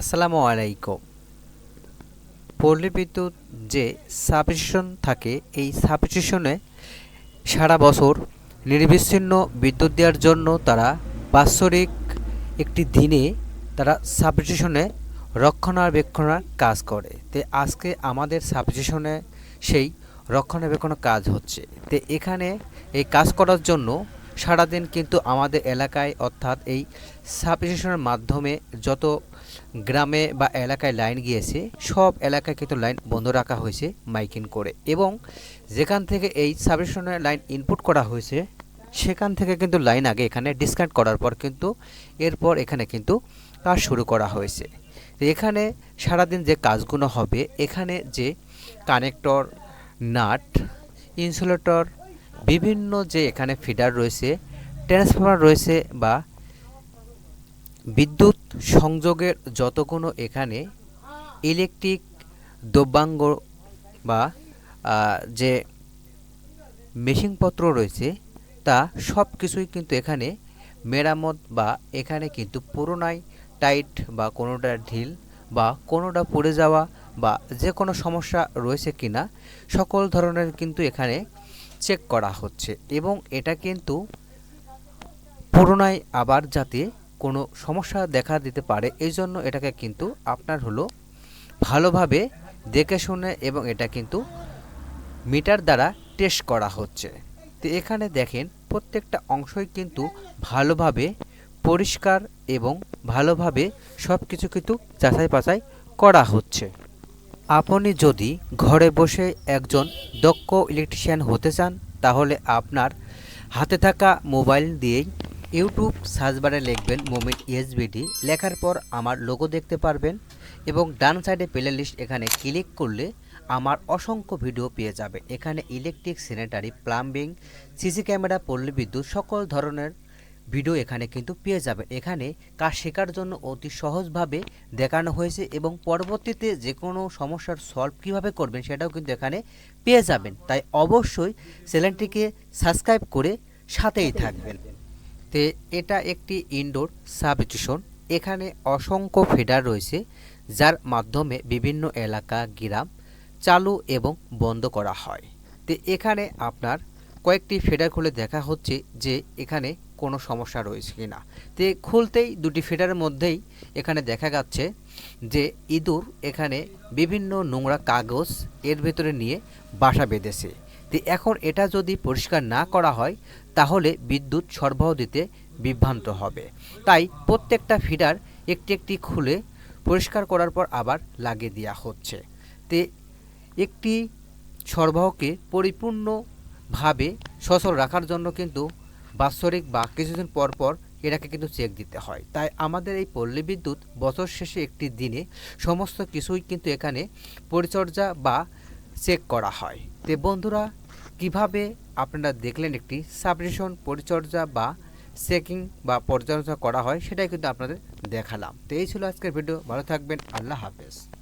আসসালামু আলাইকুম। পল্লী বিদ্যুৎ যে সাবস্টেশন থাকে, এই সাবস্টেশনে সারা বছর নির্বিচ্ছিন্ন বিদ্যুৎ দেওয়ার জন্য তারা বাৎসরিক একটি দিনে তারা সাবস্টেশনে রক্ষণাবেক্ষণের কাজ করে। তো আজকে আমাদের সাবস্টেশনে সেই রক্ষণাবেক্ষণ কাজ হচ্ছে। তো এখানে এই কাজ করার জন্য সারাদিন কিন্তু আমাদের এলাকায় অর্থাৎ এই সাবস্টেশনের মাধ্যমে যত গ্রামে বা এলাকায় লাইন গিয়েছে, সব এলাকায় কিন্তু লাইন বন্ধ রাখা হয়েছে মাইকিং করে। এবং যেখান থেকে এই সাবস্টেশনের লাইন ইনপুট করা হয়েছে, সেখান থেকে কিন্তু লাইন আগে এখানে ডিসকানেক্ট করার পর কিন্তু এরপর এখানে কিন্তু কাজ শুরু করা হয়েছে। এখানে সারাদিন যে কাজগুলো হবে, এখানে যে কানেক্টর নাট ইনসুলেটর বিভিন্ন যে এখানে ফিডার রয়েছে, ট্রান্সফর্মার রয়েছে বা বিদ্যুৎ সংযোগের যত কোনো এখানে ইলেকট্রিক দ্রব্যাঙ্গ বা যে মেশিনপত্র রয়েছে, তা সব কিছুই কিন্তু এখানে মেরামত বা এখানে কিন্তু পুরোনাই টাইট বা কোনোটা ঢিল বা কোনোটা পড়ে যাওয়া বা যে কোনো সমস্যা রয়েছে কিনা, সকল ধরনের কিন্তু এখানে চেক করা হচ্ছে এবং এটা কিন্তু পুরোনায় আবার যাতে কোনো সমস্যা দেখা দিতে পারে, এই জন্য এটাকে কিন্তু আপনার হলো ভালোভাবে দেখে শুনে এবং এটা কিন্তু মিটার দ্বারা টেস্ট করা হচ্ছে। তো এখানে দেখেন, প্রত্যেকটা অংশই কিন্তু ভালোভাবে পরিষ্কার এবং ভালোভাবে সব কিছু কিন্তু যাচাই বাছাই করা হচ্ছে। আপনি যদি ঘরে বসে একজন দক্ষ ইলেকট্রিশিয়ান হতে চান, তাহলে আপনার হাতে থাকা মোবাইল দিয়েই ইউটিউব সার্চ বারে লিখবেন মোমিন ইএসবিডি লেখার পর আমার লোগো দেখতে পারবেন এবং ডান সাইডে প্লে লিস্ট এখানে ক্লিক করলে আমার অসংখ্য ভিডিও পেয়ে যাবে। এখানে electric sanitary plumbing CC camera পল্লী বিদ্যুৎ, সকল ধরনের ভিডিও এখানে কিন্তু পেয়ে যাবেন। এখানে কাজ শেখার জন্য অতি সহজভাবে দেখানো হয়েছে এবং পরবর্তীতে যে কোনো সমস্যার সলভ কীভাবে করবেন সেটাও কিন্তু এখানে পেয়ে যাবেন। তাই অবশ্যই চ্যানেলটিকে সাবস্ক্রাইব করে সাথেই থাকবেন। তে এটা একটি ইনডোর সাবস্টেশন এখানে অসংখ্য ফিডার রয়েছে, যার মাধ্যমে বিভিন্ন এলাকা, গ্রাম চালু এবং বন্ধ করা হয়। তো এখানে আপনার কয়েকটি ফিডার খুলে দেখা হচ্ছে যে এখানে কোনো সমস্যা রয়েছে কি না তো খুলতেই দুটি ফিডারের মধ্যেই এখানে দেখা যাচ্ছে যে ইঁদুর এখানে বিভিন্ন নোংরা কাগজ এর ভেতরে নিয়ে বাসা বেঁধেছে। তো এখন এটা যদি পরিষ্কার না করা হয়, তাহলে বিদ্যুৎ সরবরাহ দিতে বিভ্রান্ত হবে। তাই প্রত্যেকটা ফিডার একটি একটি খুলে পরিষ্কার করার পর আবার লাগিয়ে দেওয়া হচ্ছে। তে একটি সরবরাহকে পরিপূর্ণভাবে সচল রাখার জন্য কিন্তু বাৎসরিক বা কিছুদিন পর পর এটাকে কিন্তু চেক দিতে হয়। তাই আমাদের এই পল্লী বিদ্যুৎ বছর শেষে একটি দিনে সমস্ত কিছুই কিন্তু এখানে পরিচর্যা বা চেক করা হয়। তো বন্ধুরা, কীভাবে আপনারা দেখলেন একটি সাবস্টেশন পরিচর্যা বা চেকিং বা পরিচর্যা করা হয়, সেটাই কিন্তু আপনাদের দেখালাম। তো এই ছিল আজকের ভিডিও। ভালো থাকবেন। আল্লাহ হাফেজ।